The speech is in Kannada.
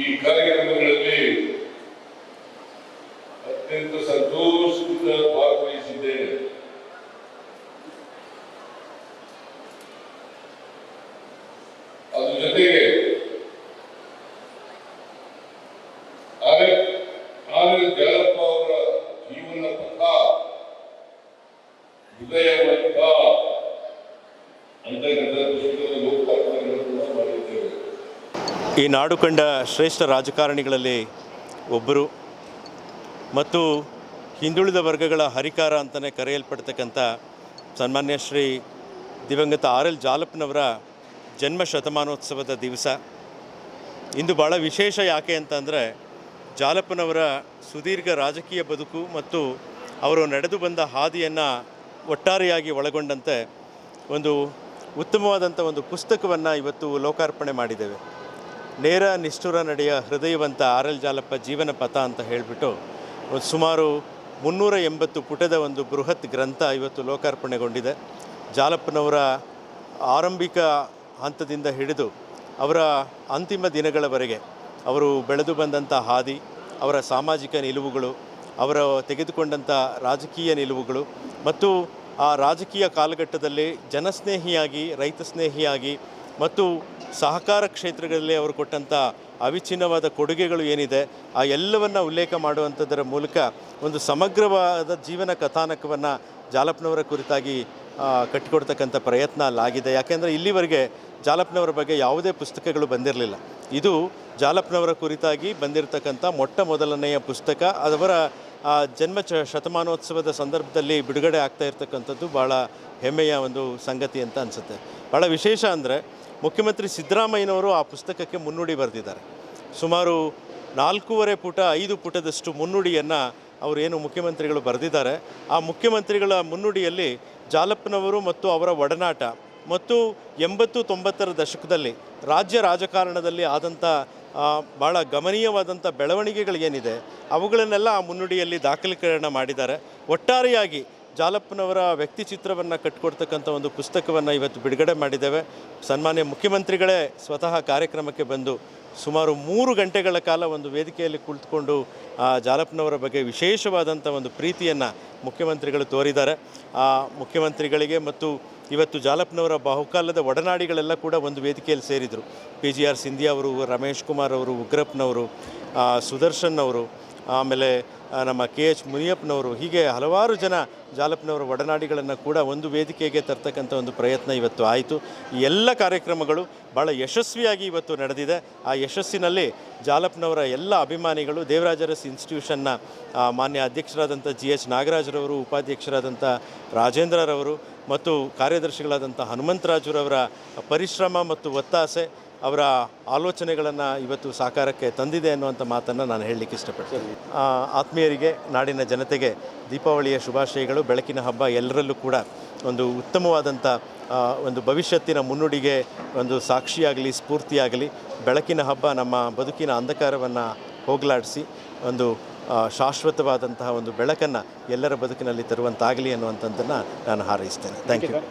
ಈ ಕಾರ್ಯಕ್ರಮಗಳಲ್ಲಿ ಅತ್ಯಂತ ಸಂತೋಷದಿಂದ ಭಾಗವಹಿಸಿದ್ದೇನೆ. ಅದ್ರ ಜೊತೆಗೆ ಆರ್ ಆರ್ ಎಲ್ ಜಾಲಪ್ಪ ಅವರ ಜೀವನ ಪಥ ಹೃದಯವಂತ ಅಂತಕ್ಕಂಥ ಈ ನಾಡು ಕಂಡ ಶ್ರೇಷ್ಠ ರಾಜಕಾರಣಿಗಳಲ್ಲಿ ಒಬ್ಬರು ಮತ್ತು ಹಿಂದುಳಿದ ವರ್ಗಗಳ ಹರಿಕಾರ ಅಂತಲೇ ಕರೆಯಲ್ಪಡ್ತಕ್ಕಂಥ ಸನ್ಮಾನ್ಯ ಶ್ರೀ ದಿವಂಗತ ಆರ್ ಎಲ್ ಜಾಲಪ್ಪನವರ ಜನ್ಮ ಶತಮಾನೋತ್ಸವದ ದಿವಸ. ಇಂದು ಭಾಳ ವಿಶೇಷ ಯಾಕೆ ಅಂತಂದರೆ ಜಾಲಪ್ಪನವರ ಸುದೀರ್ಘ ರಾಜಕೀಯ ಬದುಕು ಮತ್ತು ಅವರು ನಡೆದು ಬಂದ ಹಾದಿಯನ್ನು ಒಟ್ಟಾರೆಯಾಗಿ ಒಳಗೊಂಡಂತೆ ಒಂದು ಉತ್ತಮವಾದಂಥ ಒಂದು ಪುಸ್ತಕವನ್ನು ಇವತ್ತು ಲೋಕಾರ್ಪಣೆ ಮಾಡಿದ್ದೇವೆ. ನೇರ ನಿಷ್ಠುರ ನಡೆಯ ಹೃದಯವಂತ ಆರ್ ಎಲ್ ಜಾಲಪ್ಪ ಜೀವನ ಪಥ ಅಂತ ಹೇಳಿಬಿಟ್ಟು ಸುಮಾರು ಮುನ್ನೂರ ಎಂಬತ್ತು ಪುಟದ ಒಂದು ಬೃಹತ್ ಗ್ರಂಥ ಇವತ್ತು ಲೋಕಾರ್ಪಣೆಗೊಂಡಿದೆ. ಜಾಲಪ್ಪನವರ ಆರಂಭಿಕ ಹಂತದಿಂದ ಹಿಡಿದು ಅವರ ಅಂತಿಮ ದಿನಗಳವರೆಗೆ ಅವರು ಬೆಳೆದು ಬಂದಂಥ ಹಾದಿ, ಅವರ ಸಾಮಾಜಿಕ ನಿಲುವುಗಳು, ಅವರ ತೆಗೆದುಕೊಂಡಂಥ ರಾಜಕೀಯ ನಿಲುವುಗಳು ಮತ್ತು ಆ ರಾಜಕೀಯ ಕಾಲಘಟ್ಟದಲ್ಲಿ ಜನಸ್ನೇಹಿಯಾಗಿ, ರೈತ ಸ್ನೇಹಿಯಾಗಿ ಮತ್ತು ಸಹಕಾರ ಕ್ಷೇತ್ರಗಳಲ್ಲಿ ಅವರು ಕೊಟ್ಟಂಥ ಅವಿಚ್ಛಿನ್ನವಾದ ಕೊಡುಗೆಗಳು ಏನಿದೆ, ಆ ಎಲ್ಲವನ್ನು ಉಲ್ಲೇಖ ಮಾಡುವಂಥದ್ದರ ಮೂಲಕ ಒಂದು ಸಮಗ್ರವಾದ ಜೀವನ ಕಥಾನಕವನ್ನು ಜಾಲಪ್ಪನವರ ಕುರಿತಾಗಿ ಕಟ್ಟಿಕೊಡ್ತಕ್ಕಂಥ ಪ್ರಯತ್ನ ಅಲ್ಲಾಗಿದೆ. ಯಾಕೆಂದರೆ ಇಲ್ಲಿವರೆಗೆ ಜಾಲಪ್ಪನವರ ಬಗ್ಗೆ ಯಾವುದೇ ಪುಸ್ತಕಗಳು ಬಂದಿರಲಿಲ್ಲ. ಇದು ಜಾಲಪ್ಪನವರ ಕುರಿತಾಗಿ ಬಂದಿರತಕ್ಕಂಥ ಮೊಟ್ಟ ಮೊದಲನೆಯ ಪುಸ್ತಕ. ಅದವರ, ಆ, ಜನ್ಮ ಚ, ಶತಮಾನೋತ್ಸವದ ಸಂದರ್ಭದಲ್ಲಿ ಬಿಡುಗಡೆ ಆಗ್ತಾ ಇರತಕ್ಕಂಥದ್ದು ಭಾಳ ಹೆಮ್ಮೆಯ ಒಂದು ಸಂಗತಿ ಅಂತ ಅನಿಸುತ್ತೆ. ಭಾಳ ವಿಶೇಷ ಅಂದರೆ ಮುಖ್ಯಮಂತ್ರಿ ಸಿದ್ದರಾಮಯ್ಯನವರು ಆ ಪುಸ್ತಕಕ್ಕೆ ಮುನ್ನುಡಿ ಬರೆದಿದ್ದಾರೆ. ಸುಮಾರು ನಾಲ್ಕೂವರೆ ಪುಟ, ಐದು ಪುಟದಷ್ಟು ಮುನ್ನುಡಿಯನ್ನು ಏನು ಮುಖ್ಯಮಂತ್ರಿಗಳು ಬರೆದಿದ್ದಾರೆ. ಆ ಮುಖ್ಯಮಂತ್ರಿಗಳ ಮುನ್ನುಡಿಯಲ್ಲಿ ಜಾಲಪ್ಪನವರು ಮತ್ತು ಅವರ ಒಡನಾಟ ಮತ್ತು ಎಂಬತ್ತು ತೊಂಬತ್ತರ ದಶಕದಲ್ಲಿ ರಾಜ್ಯ ರಾಜಕಾರಣದಲ್ಲಿ ಆದಂಥ ಭಾಳ ಗಮನೀಯವಾದಂಥ ಬೆಳವಣಿಗೆಗಳು ಏನಿದೆ ಅವುಗಳನ್ನೆಲ್ಲ ಆ ಮುನ್ನುಡಿಯಲ್ಲಿ ದಾಖಲೀಕರಣ ಮಾಡಿದ್ದಾರೆ. ಒಟ್ಟಾರೆಯಾಗಿ ಜಾಲಪ್ಪನವರ ವ್ಯಕ್ತಿ ಚಿತ್ರವನ್ನು ಕಟ್ಟಿಕೊಡ್ತಕ್ಕಂಥ ಒಂದು ಪುಸ್ತಕವನ್ನು ಇವತ್ತು ಬಿಡುಗಡೆ ಮಾಡಿದ್ದೇವೆ. ಸನ್ಮಾನ್ಯ ಮುಖ್ಯಮಂತ್ರಿಗಳೇ ಸ್ವತಃ ಕಾರ್ಯಕ್ರಮಕ್ಕೆ ಬಂದು ಸುಮಾರು ಮೂರು ಗಂಟೆಗಳ ಕಾಲ ಒಂದು ವೇದಿಕೆಯಲ್ಲಿ ಕುಳಿತುಕೊಂಡು ಆ ಜಾಲಪ್ಪನವರ ಬಗ್ಗೆ ವಿಶೇಷವಾದಂಥ ಒಂದು ಪ್ರೀತಿಯನ್ನು ಮುಖ್ಯಮಂತ್ರಿಗಳು ತೋರಿದ್ದಾರೆ. ಆ ಮುಖ್ಯಮಂತ್ರಿಗಳಿಗೆ ಮತ್ತು ಇವತ್ತು ಜಾಲಪ್ಪನವರ ಬಹುಕಾಲದ ಒಡನಾಡಿಗಳೆಲ್ಲ ಕೂಡ ಒಂದು ವೇದಿಕೆಯಲ್ಲಿ ಸೇರಿದರು. ಪಿ ಜಿ ಆರ್ ಸಿಂಧಿಯಾ ಅವರು, ರಮೇಶ್ ಕುಮಾರ್ ಅವರು, ಉಗ್ರಪ್ಪನವರು ಸುದರ್ಶನ್ ಅವರು ಆಮೇಲೆ ನಮ್ಮ ಕೆ ಎಚ್ ಮುನಿಯಪ್ಪನವರು ಹೀಗೆ ಹಲವಾರು ಜನ ಜಾಲಪ್ಪನವರ ಒಡನಾಡಿಗಳನ್ನು ಕೂಡ ಒಂದು ವೇದಿಕೆಗೆ ತರ್ತಕ್ಕಂಥ ಒಂದು ಪ್ರಯತ್ನ ಇವತ್ತು ಆಯಿತು. ಈ ಎಲ್ಲ ಕಾರ್ಯಕ್ರಮಗಳು ಭಾಳ ಯಶಸ್ವಿಯಾಗಿ ಇವತ್ತು ನಡೆದಿದೆ. ಆ ಯಶಸ್ಸಿನಲ್ಲಿ ಜಾಲಪ್ಪನವರ ಎಲ್ಲ ಅಭಿಮಾನಿಗಳು, ದೇವರಾಜರಸ್ ಇನ್ಸ್ಟಿಟ್ಯೂಷನ್ನ ಮಾನ್ಯ ಅಧ್ಯಕ್ಷರಾದಂಥ ಜಿ ಎಚ್ ನಾಗರಾಜರವರು, ಉಪಾಧ್ಯಕ್ಷರಾದಂಥ ರಾಜೇಂದ್ರರವರು ಮತ್ತು ಕಾರ್ಯದರ್ಶಿಗಳಾದಂಥ ಹನುಮಂತರಾಜುರವರ ಪರಿಶ್ರಮ ಮತ್ತು ಒತ್ತಾಸೆ ಅವರ ಆಲೋಚನೆಗಳನ್ನು ಇವತ್ತು ಸಾಕಾರಕ್ಕೆ ತಂದಿದೆ ಅನ್ನುವಂಥ ಮಾತನ್ನು ನಾನು ಹೇಳಲಿಕ್ಕೆ ಇಷ್ಟಪಡ್ತೀನಿ. ಆತ್ಮೀಯರಿಗೆ, ನಾಡಿನ ಜನತೆಗೆ ದೀಪಾವಳಿಯ ಶುಭಾಶಯಗಳು. ಬೆಳಕಿನ ಹಬ್ಬ ಎಲ್ಲರಲ್ಲೂ ಕೂಡ ಒಂದು ಉತ್ತಮವಾದಂಥ ಒಂದು ಭವಿಷ್ಯತ್ತಿನ ಮುನ್ನುಡಿಗೆ ಒಂದು ಸಾಕ್ಷಿಯಾಗಲಿ, ಸ್ಫೂರ್ತಿಯಾಗಲಿ ಬೆಳಕಿನ ಹಬ್ಬ ನಮ್ಮ ಬದುಕಿನ ಅಂಧಕಾರವನ್ನು ಹೋಗಲಾಡಿಸಿ, ಒಂದು ಶಾಶ್ವತವಾದಂತಹ ಒಂದು ಬೆಳಕನ್ನು ಎಲ್ಲರ ಬದುಕಿನಲ್ಲಿ ತರುವಂತಾಗಲಿ ಅನ್ನುವಂಥದ್ದನ್ನು ನಾನು ಹಾರೈಸ್ತೇನೆ. Thank you